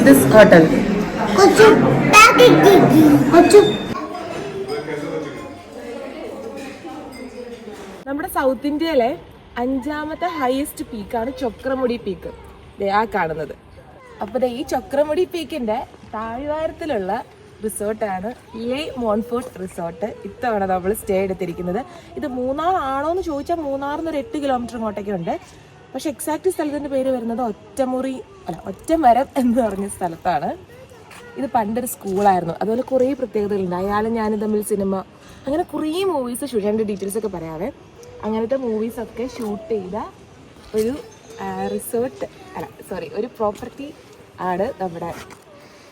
of this hotel? നമ്മുടെ south ഇന്ത്യയിലെ അഞ്ചാമത്തെ ഹയസ്റ്റ് പീക്കാണ് ചക്രമുടി പീക്ക് ആ കാണുന്നത്. അപ്പോൾ ഈ ചക്രമുടി പീക്കിന്റെ താഴ്വാരത്തിലുള്ള റിസോർട്ടാണ് ലേ മോൺഫോർട്ട് റിസോർട്ട് ഇത്തവണ നമ്മൾ സ്റ്റേ എടുത്തിരിക്കുന്നത്. ഇത് മൂന്നാർ ആണോ എന്ന് ചോദിച്ചാൽ മൂന്നാറിൽ നിന്ന് ഒരു എട്ട് കിലോമീറ്റർ ഇങ്ങോട്ടൊക്കെ ഉണ്ട്. പക്ഷെ എക്സാക്റ്റ് സ്ഥലത്തിന്റെ പേര് വരുന്നത് ഒറ്റമുറി അല്ല ഒറ്റമരം എന്ന് പറഞ്ഞ സ്ഥലത്താണ്. ഇത് പണ്ടൊരു സ്കൂളായിരുന്നു അതുപോലെ കുറേ പ്രത്യേകതകളുണ്ട്. അയാളും ഞാനും തമ്മിൽ സിനിമ അങ്ങനെ കുറേ മൂവീസ് ഷൂട്ടിന്റെ ഡീറ്റെയിൽസ് ഒക്കെ പറയാവേ. അങ്ങനത്തെ മൂവീസൊക്കെ ഷൂട്ട് ചെയ്ത ഒരു റിസോർട്ട് അല്ല സോറി ഒരു പ്രോപ്പർട്ടി ആണ് നമ്മുടെ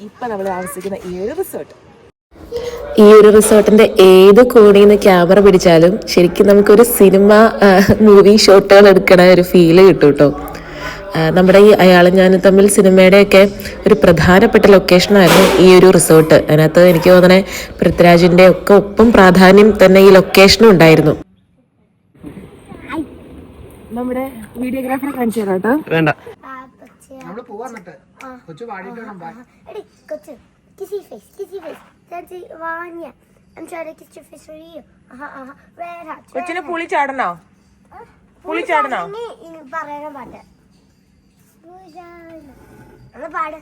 ഇപ്പം നമ്മൾ താമസിക്കുന്ന ഈ ഒരു റിസോർട്ട് ഈ ഒരു റിസോർട്ടിന്റെ ഏത് കോണിൽ നിന്ന് ക്യാമറ പിടിച്ചാലും ശരിക്കും നമുക്കൊരു സിനിമ മൂവി ഷോട്ടുകൾ എടുക്കണ ഒരു ഫീൽ കിട്ടും കേട്ടോ നമ്മുടെ ഈ അയാളും ഞാനും തമ്മിൽ സിനിമയുടെയൊക്കെ ഒരു പ്രധാനപ്പെട്ട ലൊക്കേഷനായിരുന്നു ഈ ഒരു റിസോർട്ട് അതിനകത്ത് എനിക്ക് തോന്നണേ പൃഥ്വിരാജിന്റെ ഒക്കെ ഒപ്പം പ്രാധാന്യം തന്നെ ഈ ലൊക്കേഷനും ഉണ്ടായിരുന്നു. നമ്മുടെ വീഡിയോഗ്രാഫറെ കാണിച്ചു തരാം കേട്ടോ വേണ്ട. എന്നിട്ട് കൊച്ചു. പാടിയിട്ട് Vanya. I'm trying to kiss your face for you. Uh-huh, uh-huh. Red hot. കൊച്ചിന്. പുളി ചാടണോ പുളി ചാടണോ പറയണ പാട്ട് ഒന്ന് പാട്.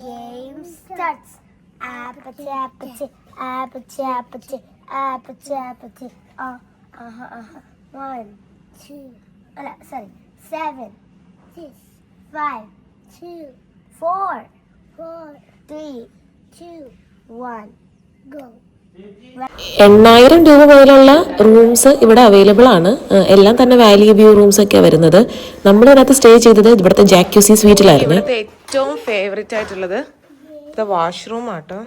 Game starts. Apathy, apathy, apathy, apathy, apathy, apathy. Uh, uh-huh, uh-huh. One, two, അല്ല sorry, seven, six, five, two, four, four, three, two, one, go. എണ്ണായിരം രൂപ മുതലുള്ള റൂംസ് ഇവിടെ അവൈലബിൾ ആണ്. എല്ലാം തന്നെ വാലി വ്യൂ റൂംസ് ഒക്കെ വരുന്നത്. നമ്മൾ ഇതിനകത്ത് സ്റ്റേ ചെയ്തത് ഇവിടുത്തെ ജാക്യൂസി സ്വീറ്റിലായിരുന്നു ഏറ്റവും ഫേവറേറ്റ് ആയിട്ടുള്ളത് വാഷ്റൂം ആട്ടോ.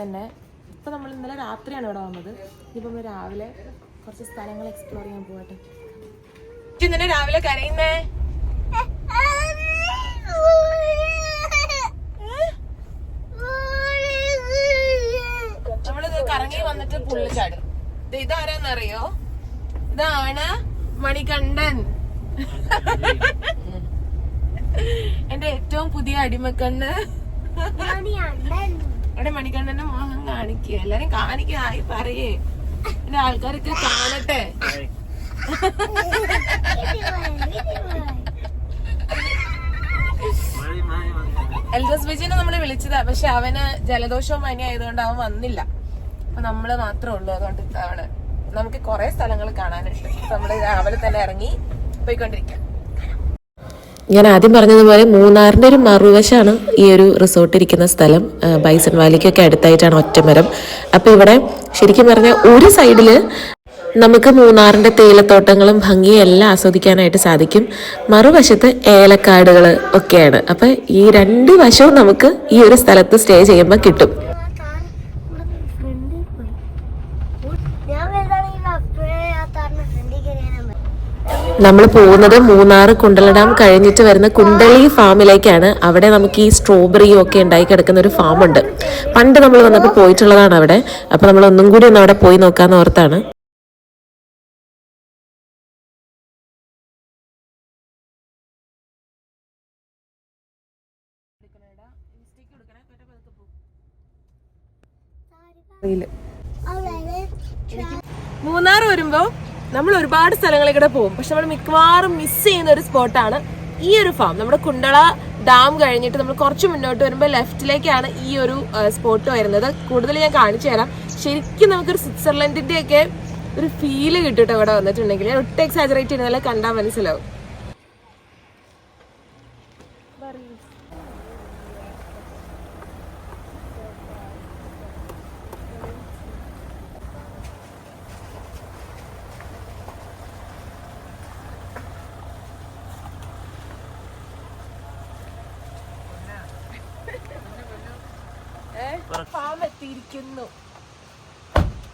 തന്നെ. ഇപ്പം നമ്മൾ ഇന്നലെ രാത്രിയാണ് ഇവിടെ വന്നത്. ഇനിയിപ്പോ നമ്മൾ രാവിലെ കുറച്ച് സ്ഥലങ്ങൾ എക്സ്പ്ലോർ ചെയ്യാൻ പോകട്ടെ ഇന്നലെ രാവിലെ കരയുന്നേ? നമ്മളിത് കറങ്ങി വന്നിട്ട് പുള്ളി ചാടും. ഇത് ഇതാരാന്നറിയോ? ഇതാണ് മണികണ്ഠൻ. എന്റെ ഏറ്റവും പുതിയ അടിമക്കണ്ണ്. അവിടെ മണിക്കണ്ണന്റെ മോഹം കാണിക്കുക. എല്ലാരും കാണിക്കുക. ആയി പറയേ. എന്റെ ആൾക്കാരൊക്കെ കാണട്ടെ. എൽഡസ് വിജയനെ നമ്മൾ വിളിച്ചതാ. പക്ഷെ അവന് ജലദോഷവും പനി ആയതുകൊണ്ട് അവൻ വന്നില്ല. അപ്പൊ നമ്മൾ മാത്രമേ ഉള്ളൂ. അതുകൊണ്ട് ഇതാണ് നമുക്ക് കുറെ സ്ഥലങ്ങൾ കാണാനുണ്ട്. നമ്മൾ രാവിലെ തന്നെ ഇറങ്ങി പോയിക്കൊണ്ടിരിക്കാം. ഞാൻ ആദ്യം പറഞ്ഞതുപോലെ മൂന്നാറിന്റെ ഒരു മറുവശമാണ് ഈ ഒരു റിസോർട്ട് ഇരിക്കുന്ന സ്ഥലം. ബൈസൺ വാലിക്കൊക്കെ അടുത്തായിട്ടാണ് ഒറ്റമരം. അപ്പോൾ ഇവിടെ ശരിക്കും പറഞ്ഞാൽ ഒരു സൈഡിൽ നമുക്ക് മൂന്നാറിന്റെ തേയിലത്തോട്ടങ്ങളും ഭംഗിയും എല്ലാം ആസ്വദിക്കാനായിട്ട് സാധിക്കും. മറുവശത്ത് ഏലക്കാടുകൾ ഒക്കെയാണ്. അപ്പം ഈ രണ്ട് വശവും നമുക്ക് ഈ ഒരു സ്ഥലത്ത് സ്റ്റേ ചെയ്യുമ്പോൾ കിട്ടും. നമ്മൾ പോകുന്നത് മൂന്നാർ കുണ്ടല ഡാം കഴിഞ്ഞിട്ട് വരുന്ന കുണ്ടളി ഫാമിലേക്കാണ്. അവിടെ നമുക്ക് ഈ സ്ട്രോബെറിയും ഒക്കെ ഉണ്ടായി കിടക്കുന്ന ഒരു ഫാമുണ്ട് പണ്ട് നമ്മൾ വന്നപ്പോൾ പോയിട്ടുള്ളതാണ് അവിടെ. അപ്പോൾ നമ്മൾ ഒന്നും കൂടി ഒന്ന് അവിടെ പോയി നോക്കാമെന്ന് ഓർത്താണ്. മൂന്നാർ വരുമ്പോ നമ്മൾ ഒരുപാട് സ്ഥലങ്ങളിൽ കൂടെ പോകും. പക്ഷെ നമ്മൾ മിക്കവാറും മിസ് ചെയ്യുന്ന ഒരു സ്പോട്ടാണ് ഈ ഒരു ഫാം നമ്മുടെ കുണ്ടള ഡാം കഴിഞ്ഞിട്ട് നമ്മൾ കുറച്ച് മുന്നോട്ട് വരുമ്പോൾ ലെഫ്റ്റിലേക്കാണ് ഈ ഒരു സ്പോട്ട് വരുന്നത്. കൂടുതൽ ഞാൻ കാണിച്ചു തരാം. ശരിക്കും നമുക്കൊരു സ്വിറ്റ്സർലൻഡിന്റെ ഒക്കെ ഒരു ഫീൽ കിട്ടിയിട്ട് ട്ടോ ഇവിടെ വന്നിട്ടുണ്ടെങ്കിൽ. ഒട്ടും എക്സാജറേറ്റ് ചെയ്യുന്നതല്ല കണ്ടാൽ മനസ്സിലാവും. ഫാം എത്തിയിരിക്കുന്നു.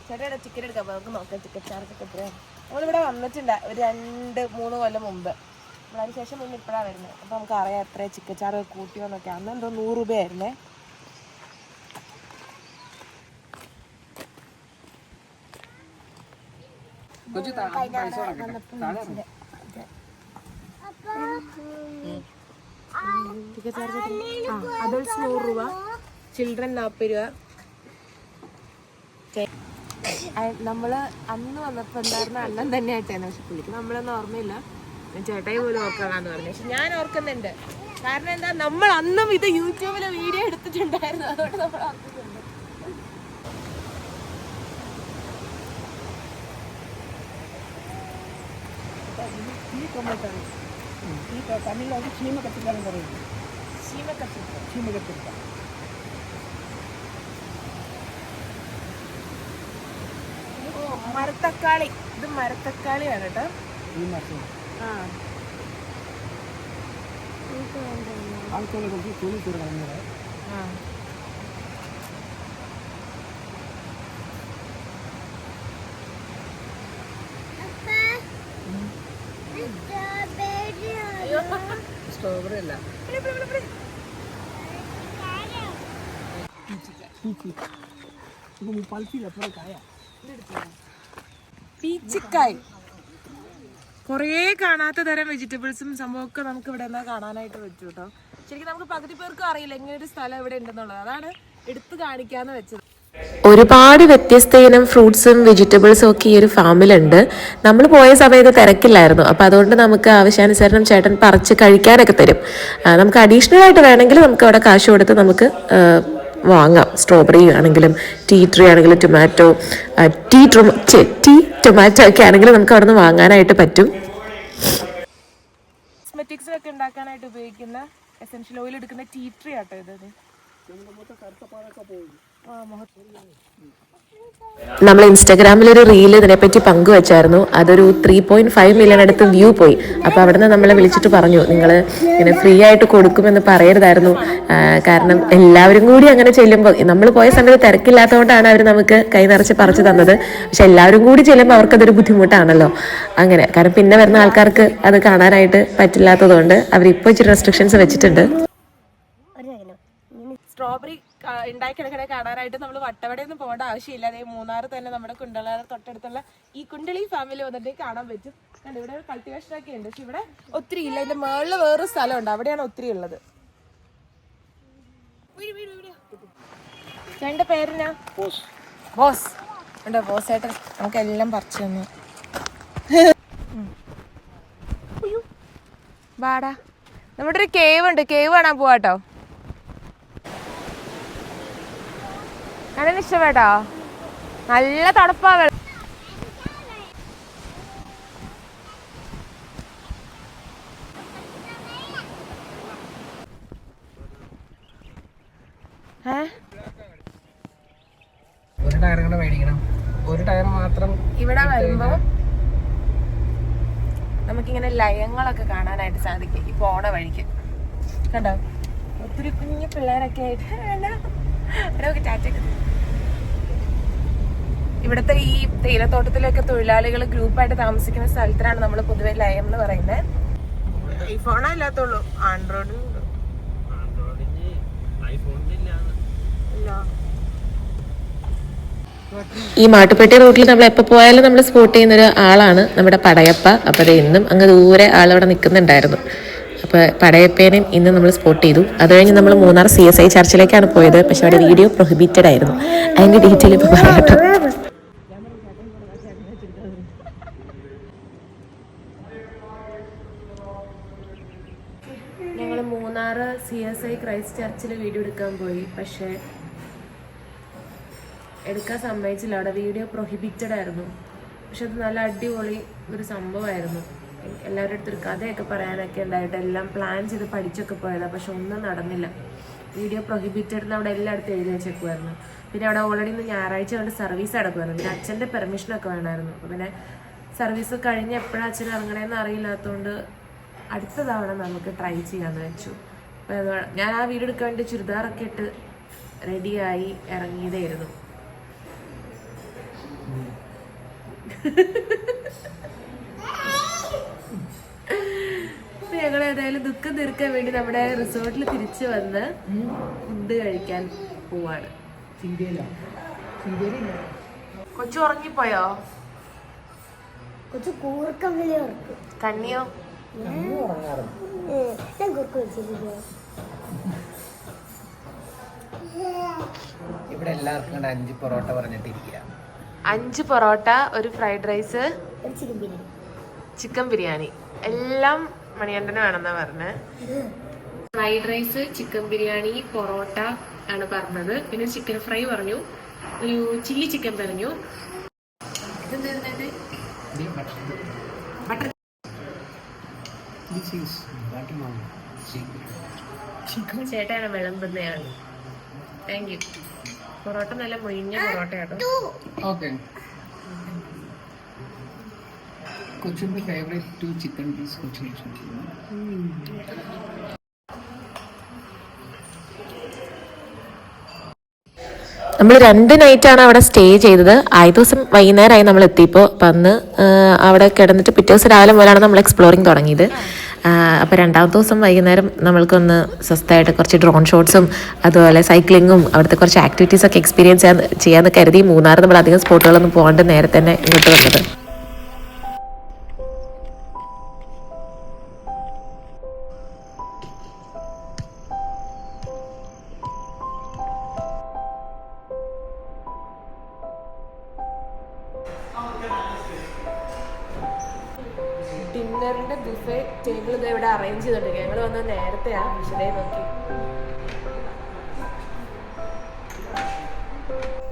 ചേട്ടാ ചിക്കൻ എടുക്കാം. അപ്പൊ നമുക്ക് നോക്കാം ചിക്കൻ ചാർജൊക്കെ എത്രയാണ്. നമ്മളിവിടെ വന്നിട്ടുണ്ട് ഒരു രണ്ട് മൂന്ന് കൊല്ലം മുമ്പ്. നമ്മൾ അതിന് ശേഷം പിന്നെ ഇപ്പോഴാണ് വരുന്നത്. അപ്പോൾ നമുക്ക് അറിയാം എത്ര ചിക്കൻ ചാറ് കൂട്ടിയോന്നൊക്കെ അന്ന് എന്തോ നൂറ് രൂപയായിരുന്നേ. ചിക്കൻ ചാർജ് അഡൾട്ട്സ് നൂറ് രൂപ. ചിൽഡ്രൻ നാൽപ്പത് രൂപ. നമ്മൾ അന്ന് വന്നപ്പോ ഉണ്ടായിരുന്ന അന്നം തന്നെ ആയിട്ടാണ് പക്ഷെ പുള്ളിക്ക് നമ്മളൊന്നും ഓർമ്മയില്ല. ചേട്ടായി പോലും ഓർക്കണമെന്ന് പറഞ്ഞു. പക്ഷെ ഞാൻ ഓർക്കുന്നുണ്ട്. കാരണം എന്താ? നമ്മൾ അന്നും ഇത് യൂട്യൂബിൽ വീഡിയോ എടുത്തിട്ടുണ്ടായിരുന്നു. അതുകൊണ്ട് നമ്മൾ ഓർക്കുന്നുണ്ട് ഈ ത- ക്ഷീമ അത് ക്ഷീമ കത്തിക്കാനും മരത്തക്കാളി. ഇത് മരത്തക്കാളിയാണ് കേട്ടോ. ആ. ആ. സ്ട്രോബെറി അല്ല. പൾസില്ല അപ്പുറം കായ. പീച്ചിക്കായ്. കുറേ കാണാത്ത തരം വെജിറ്റബിൾസും സംഭവമൊക്കെ നമുക്ക് ഇവിടെ നിന്നാ കാണാനായിട്ട് പറ്റും കേട്ടോ ശരിക്കും നമുക്ക് പകുതി പേർക്കും അറിയില്ല ഇങ്ങനെ ഒരു സ്ഥലം ഇവിടെ ഉണ്ടെന്നുള്ളത്. അതാണ് എടുത്തു കാണിക്കാന്ന് വെച്ചത്. ഒരുപാട് വ്യത്യസ്ത ഇനം ഫ്രൂട്ട്സും വെജിറ്റബിൾസും ഒക്കെ ഈ ഒരു ഫാമിലുണ്ട്. നമ്മൾ പോയ സമയത്ത് തിരക്കില്ലായിരുന്നു. അപ്പോൾ അതുകൊണ്ട് നമുക്ക് ആവശ്യാനുസരണം ചേട്ടൻ പറിച്ച് കഴിക്കാനൊക്കെ തരും. നമുക്ക് അഡീഷണൽ ആയിട്ട് വേണമെങ്കിൽ നമുക്ക് അവിടെ കാശ് കൊടുത്ത് നമുക്ക് വാങ്ങാം. സ്ട്രോബെറി ആണെങ്കിലും ടീ ട്രീ ആണെങ്കിലും ടൊമാറ്റോ ടീ ട്രൊ- ടീ ടൊമാറ്റോ ഒക്കെ ആണെങ്കിലും നമുക്ക് അവിടെ നിന്ന് വാങ്ങാനായിട്ട് പറ്റും. കോസ്മെറ്റിക്സ് ഒക്കെ ഉണ്ടാക്കാനായിട്ട് ഉപയോഗിക്കുന്ന എസെൻഷ്യൽ ഓയിൽ എടുക്കുന്ന ടീ ട്രീ ആട്ടോ ഇത്. നമ്മൾ ഇൻസ്റ്റാഗ്രാമിൽ ഒരു റീൽ ഇതിനെപ്പറ്റി പങ്കുവച്ചായിരുന്നു. അതൊരു ത്രീ പോയിന്റ് ഫൈവ് മില്യൺ അടുത്ത് വ്യൂ പോയി. അപ്പോൾ അവിടുന്ന് നമ്മളെ വിളിച്ചിട്ട് പറഞ്ഞു നിങ്ങൾ ഇങ്ങനെ ഫ്രീ ആയിട്ട് കൊടുക്കുമെന്ന് പറയരുതായിരുന്നു. കാരണം എല്ലാവരും കൂടി അങ്ങനെ ചെല്ലുമ്പോൾ നമ്മൾ പോയ സമയത്ത് തിരക്കില്ലാത്തതുകൊണ്ടാണ് അവർ നമുക്ക് കൈ നിറച്ച് പറിച്ചു തന്നത്. പക്ഷെ എല്ലാവരും കൂടി ചെല്ലുമ്പോൾ അവർക്കതൊരു ബുദ്ധിമുട്ടാണല്ലോ. അങ്ങനെ കാരണം പിന്നെ വരുന്ന ആൾക്കാർക്ക് അത് കാണാനായിട്ട് പറ്റില്ലാത്തതുകൊണ്ട് അവർ ഇപ്പോൾ ഇച്ചിരി റെസ്ട്രിക്ഷൻസ് വെച്ചിട്ടുണ്ട്. സ്ട്രോബെറി ഉണ്ടാക്കിയെടുക്കണേ കാണാനായിട്ട് നമ്മൾ വട്ടവടയൊന്നും പോകേണ്ട ആവശ്യമില്ല. അതേ മൂന്നാർ തന്നെ നമ്മുടെ കുണ്ടളാറ് തൊട്ടടുത്തുള്ള ഈ കുണ്ടളി ഫാമിലി വന്നിട്ട് കാണാൻ പറ്റും. കണ്ടോ ഇവിടെ കൾട്ടിവേഷൻ ഒക്കെ ഉണ്ട്. പക്ഷെ ഇവിടെ ഒത്തിരി ഇല്ല. ഇതിന്റെ മുകളിൽ വേറൊരു സ്ഥലമുണ്ട്. അവിടെയാണ് ഒത്തിരി ഉള്ളത്. രണ്ട് പേരിനാ ബോസ്. ഉണ്ടോ ബോസ് ഏട്ടൻ. നമുക്ക് എല്ലാം പറിച്ചു തന്നു. വാടാ. നമ്മുടെ ഒരു കേവ് ഉണ്ട്. കേവ് കാണാൻ പോവാട്ടോ. കണ്ണിന് ഇഷ്ടപ്പെട്ടോ? നല്ല തണുപ്പാ വെള്ളം. ഒരു ടയർ കൂടെ മേടിക്കണം. ഒരു ടയർ മാത്രം ഇവിടെ വരുമ്പോ നമുക്കിങ്ങനെ ലയങ്ങളൊക്കെ കാണാനായിട്ട് സാധിക്കും ഈ പോണ വഴിക്ക്. കണ്ടോ? ഒത്തിരി കുഞ്ഞു പിള്ളേരൊക്കെ ആയിട്ട്. അവരൊക്കെ തരും. ഇവിടുത്തെ ഈ തേയിലത്തോട്ടത്തിലൊക്കെ തൊഴിലാളികൾ ഗ്രൂപ്പായിട്ട് താമസിക്കുന്ന സ്ഥലത്തിലാണ് നമ്മൾ പൊതുവെ ലയം എന്ന് പറയുന്നത് ഐഫോണേ ഇല്ലാത്തുള്ളൂ ആൻഡ്രോയിഡ് ഈ മാട്ടുപ്പെട്ടി റൂട്ടിൽ നമ്മൾ എപ്പോൾ പോയാലും നമ്മൾ സ്പോട്ട് ചെയ്യുന്ന ഒരു ആളാണ് നമ്മുടെ പടയപ്പ. അപ്പോൾ അത് ഇന്നും അങ്ങ് ദൂരെ ആളവിടെ നിൽക്കുന്നുണ്ടായിരുന്നു അപ്പോൾ പടയപ്പേനെയും ഇന്ന് നമ്മൾ സ്പോട്ട് ചെയ്തു. അത് കഴിഞ്ഞ് നമ്മൾ മൂന്നാർ സി എസ് ഐ ചർച്ചിലേക്കാണ് പോയത്. പക്ഷെ അവിടെ വീഡിയോ പ്രൊഹിബിറ്റഡ് ആയിരുന്നു. അതിന്റെ ഡീറ്റെയിൽ ഇപ്പോൾ പറയാം കേട്ടോ ഞങ്ങൾ Munnar C S I Christ Churchill video എടുക്കാൻ പോയി. പക്ഷേ എടുക്കാൻ സമ്മതിച്ചില്ല. അവിടെ വീഡിയോ പ്രൊഹിബിറ്റഡ് ആയിരുന്നു. പക്ഷെ അത് നല്ല അടിപൊളി ഒരു സംഭവമായിരുന്നു. എല്ലാവരുടെ അടുത്തൊരു കഥയൊക്കെ പറയാനൊക്കെ ഉണ്ടായിട്ട് എല്ലാം പ്ലാൻ ചെയ്ത് പഠിച്ചൊക്കെ പോയതാണ് പക്ഷെ ഒന്നും നടന്നില്ല. വീഡിയോ പ്രൊഹിബിറ്റഡ് എന്ന് അവിടെ എല്ലായിടത്തും എഴുതി വെച്ചേക്കുമായിരുന്നു പിന്നെ അവിടെ ഓൾറെഡി ഇന്ന് ഞായറാഴ്ച കൊണ്ട് സർവീസ് നടക്കുമായിരുന്നു പിന്നെ അച്ഛന്റെ പെർമിഷനൊക്കെ വേണമായിരുന്നു. അപ്പോൾ പിന്നെ സർവീസ് കഴിഞ്ഞ് എപ്പോഴാണ് അച്ഛൻ ഇറങ്ങണേന്ന് അറിയില്ലാത്തതുകൊണ്ട് അടുത്ത തവണ നമുക്ക് ട്രൈ ചെയ്യാമെന്ന് വെച്ചു. ഞാൻ ആ വീഡിയോ എടുക്കാൻ വേണ്ടി ചുരിദാറൊക്കെ ഇട്ട് റെഡിയായി ഇറങ്ങിയതായിരുന്നു. ഞങ്ങൾ ഏതായാലും ദുഃഖം തീർക്കാൻ വേണ്ടി നമ്മുടെ റിസോർട്ടിൽ തിരിച്ചു വന്ന് ഫുഡ് കഴിക്കാൻ പോവാണ്. കൊച്ചു ഉറങ്ങിപ്പോയോ? കൊച്ചു കൂർക്കം കണ്ണിയോ ഉറക്കും. കണ്ണിയോ? ഇവിടെ എല്ലാവർക്കും കൂടെ അഞ്ച് പൊറോട്ട പറഞ്ഞിട്ടിരിക്കുക. അഞ്ച് പൊറോട്ട ഒരു ഫ്രൈഡ് റൈസ് ചിക്കൻ ബിരിയാണി. എല്ലാം മണിയണ്ടന് വേണമെന്നാ പറഞ്ഞത് fried rice chicken biryani parotta ആണ് പറഞ്ഞത്. പിന്നെ ചിക്കൻ ഫ്രൈ പറഞ്ഞു. ഒരു ചില്ലി ചിക്കൻ പറഞ്ഞു. ചേട്ടാണ് ബട്ടർ ചേട്ടനാണ് വിളമ്പുന്നതാണ് താങ്ക് യു പൊറോട്ട നല്ല മൊഴിഞ്ഞ പൊറോട്ടയാട്ടോ. ഓക്കെ. കൊച്ചിന്റെ ഫേവറേറ്റ് ടു ചിക്കൻ പീസ് കൊച്ചിൻ നമ്മൾ രണ്ട് നൈറ്റാണ് അവിടെ സ്റ്റേ ചെയ്തത്. ആദ്യ ദിവസം വൈകുന്നേരമായി നമ്മൾ എത്തിയപ്പോൾ അപ്പം അന്ന് അവിടെ കിടന്നിട്ട് പിറ്റേ ദിവസം രാവിലെ മുതലാണ് നമ്മൾ എക്സ്പ്ലോറിങ് തുടങ്ങിയത്. അപ്പോൾ രണ്ടാമത്തെ ദിവസം വൈകുന്നേരം നമ്മൾക്കൊന്ന് സ്വസ്ഥമായിട്ട് കുറച്ച് ഡ്രോൺ ഷോട്ട്സും അതുപോലെ സൈക്ലിങ്ങും അവിടുത്തെ കുറച്ച് ആക്ടിവിറ്റീസ് ഒക്കെ എക്സ്പീരിയൻസ് ചെയ്യാൻ ചെയ്യാമെന്ന് കരുതി മൂന്നാർ നമ്മൾ അധികം സ്പോട്ടുകളൊന്നും പോകാണ്ട് നേരെ തന്നെ ഇങ്ങോട്ട് വന്നത്. ഡിന്നറിന്റെ ബുഫേ ടേബിൾ ഇത് ഇവിടെ അറേഞ്ച് ചെയ്തിട്ടുണ്ട്. ഞങ്ങൾ വന്ന നേരത്തെയാ വിശദേ നോക്കി.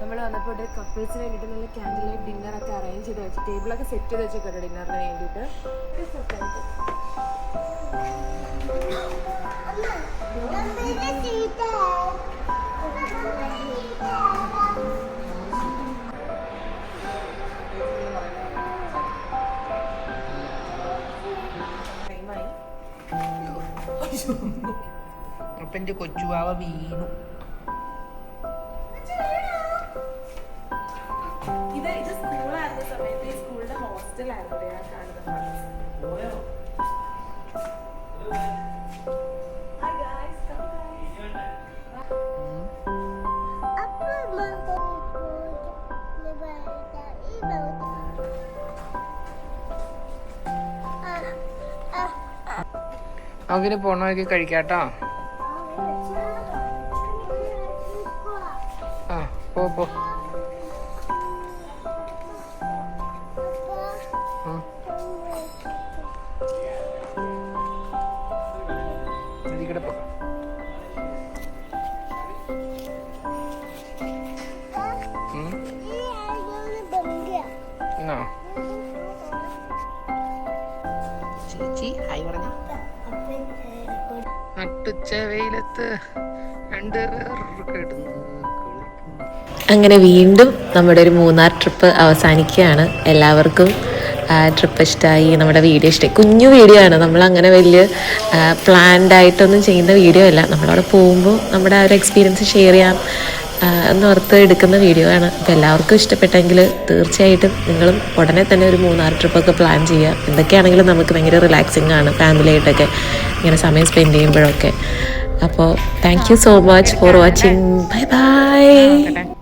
നമ്മൾ വന്നപ്പോൾ ഇവിടെ കപ്പിൾസിന് വേണ്ടിയിട്ട് നല്ല ക്യാൻഡിൽ ലൈറ്റ് ഡിന്നർ ഒക്കെ അറേഞ്ച് ചെയ്ത് വെച്ച് ടേബിളൊക്കെ സെറ്റ് ചെയ്ത് വെച്ചിട്ടുണ്ട് ഡിന്നറിന് വേണ്ടിയിട്ട്. ടൈമായി അപ്പം എന്റെ കൊച്ചുവാവ വീണു ഇത് ഇത് സ്കൂളായിരുന്ന സമയത്ത് ഈ സ്കൂളിന്റെ ഹോസ്റ്റലായിരുന്നു ഞാൻ കാണുന്നത് നമുക്കിനി പോണ വഴിക്ക് കഴിക്കാട്ടോ. ആ പോ പോ. ആ. അങ്ങനെ വീണ്ടും നമ്മുടെ ഒരു മൂന്നാർ ട്രിപ്പ് അവസാനിക്കുകയാണ്. എല്ലാവർക്കും ട്രിപ്പ് ഇഷ്ടമായി നമ്മുടെ വീഡിയോ ഇഷ്ടമായി കുഞ്ഞു വീഡിയോ ആണ്. നമ്മൾ അങ്ങനെ വലിയ പ്ലാൻഡ് ആയിട്ടൊന്നും ചെയ്യുന്ന വീഡിയോ അല്ല. നമ്മളവിടെ പോകുമ്പോൾ നമ്മുടെ ആ ഒരു എക്സ്പീരിയൻസ് ഷെയർ ചെയ്യാം എന്ന് ഓർത്ത് എടുക്കുന്ന വീഡിയോ ആണ്. അപ്പോൾ എല്ലാവർക്കും ഇഷ്ടപ്പെട്ടെങ്കിൽ തീർച്ചയായിട്ടും നിങ്ങളും ഉടനെ തന്നെ ഒരു മൂന്നാർ ട്രിപ്പൊക്കെ പ്ലാൻ ചെയ്യുക. എന്തൊക്കെയാണെങ്കിലും നമുക്ക് ഭയങ്കര റിലാക്സിങ് ആണ് ഫാമിലി ആയിട്ടൊക്കെ. ഇങ്ങനെ സമയം സ്പെൻഡ് ചെയ്യുമ്പോഴൊക്കെ. അപ്പോൾ thank you so much for watching bye bye